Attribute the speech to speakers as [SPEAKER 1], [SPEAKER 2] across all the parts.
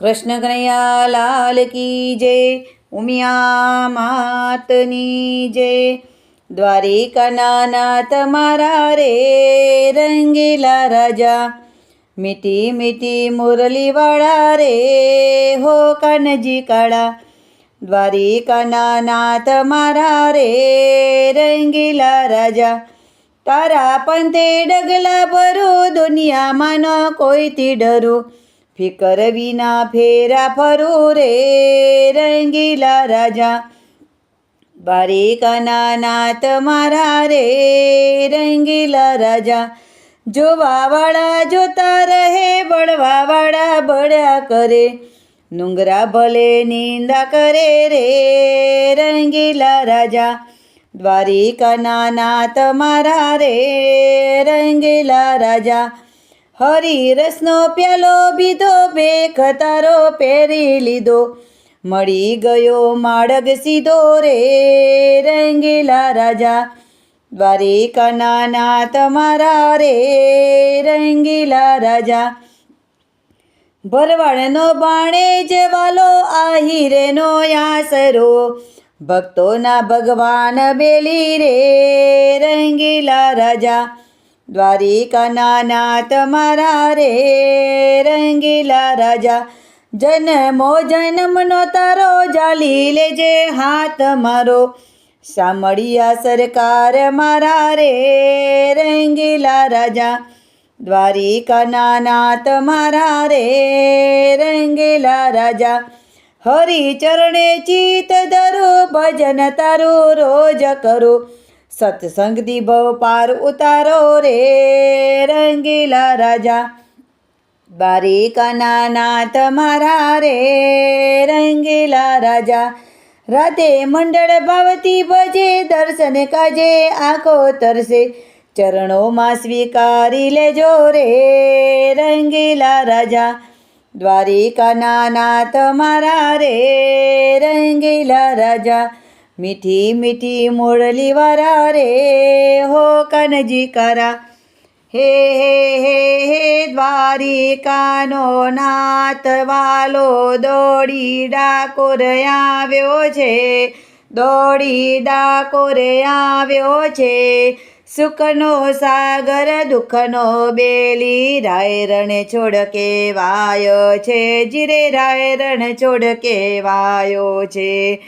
[SPEAKER 1] કૃષ્ણ કનૈયા લાલ કી જય, ઉમિયા માતની જય. દ્વારિકા નાના તમારા રે રંગીલા રાજા, મીઠી મીઠી મુરલીવાળા રે હો કાનજી કાળા. દ્વારિકાના નાથ મારા રે રંગીલા રાજા, તારા પંથે ડગલા ભરું દુનિયામાં ન કોઈથી ડરું. ફિકર વિના ફેરા ફરો રે, રંગીલા રાજા. બારીકાના નાત મારા રે, રંગીલા રાજા. જોવાવાળા જોતા રહે, બળવાવાળા બળ્યા કરે. નુંગરા ભલે નિંદા કરે રે, રંગીલા રાજા. દ્વારિકાના નાત મારા રે, રંગીલા રાજા. હરિરસનો પ્યાલો બીધો, બે તારો પહેરી લીધો. મળી ગયો માળગ સીધો રે રંગીલા રાજા. દ્વારિકાના ના તમારા રે રંગીલા રાજા. ભરવાડનો બાણે જવાલો આહિરેનો આસરો. ભક્તોના ભગવાન બેલી રે રંગીલા રાજા. દ્વારિકાના નાથ મારા રે, રંગીલા રાજા. જન્મો જન્મનો તારો જાલી લેજે હાથ મારો. સામળિયા સરકાર મારા રે, રંગીલા રાજા. દ્વારિકાના નાથ મારા રે, રંગીલા રાજા. હરિચરણે ચિત ધરો, ભજન તારું રોજ કરો. સત્સંગ દીભવ પાર ઉતારો રે રંગીલા રાજા. બારીકાના નાથ મારા રે રંગીલા રાજા. રાતે મંડળ ભાવતી ભજે, દર્શન કાજે આંખો તરસે. ચરણોમાં સ્વીકારી લેજો રે રંગીલા રાજા. દ્વારિકાના નાથ મારા રે રંગીલા રાજા. મીઠી મીઠી મોરલી વારા રે. હો કનજી કરા. હે હે હે હે દ્વારિકાનો નાથ વાલો દોડી ડાકોર આવ્યો છે. દોડી ડાકોર આવ્યો છે. સુખનો સાગર, દુઃખનો બેલી રાય રણ છોડ કેવાયો છે. જીરે રાય રણ છોડ કેવાયો છે.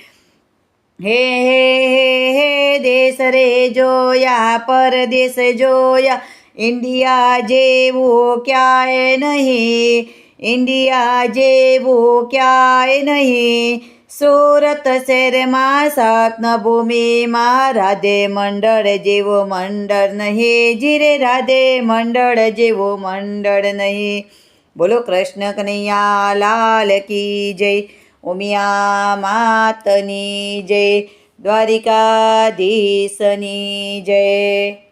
[SPEAKER 1] હે હે હે હે, દેશ રે જોયા, પરદેશ જોયા. ઇન્ડિયા જેવું ક્યાંય નહીં, ઇન્ડિયા જેવું ક્યાંય નહીં. સુરત શહેરમાં સપ્નભૂમિમાં રાધે મંડળ જેવો મંડળ નહીં. જીરે રાધે મંડળ જેવો મંડળ નહીં. બોલો કૃષ્ણ કનૈયા લાલ કી જય. ઉમિયા માતની જય દ્વારિકાધીશની જય.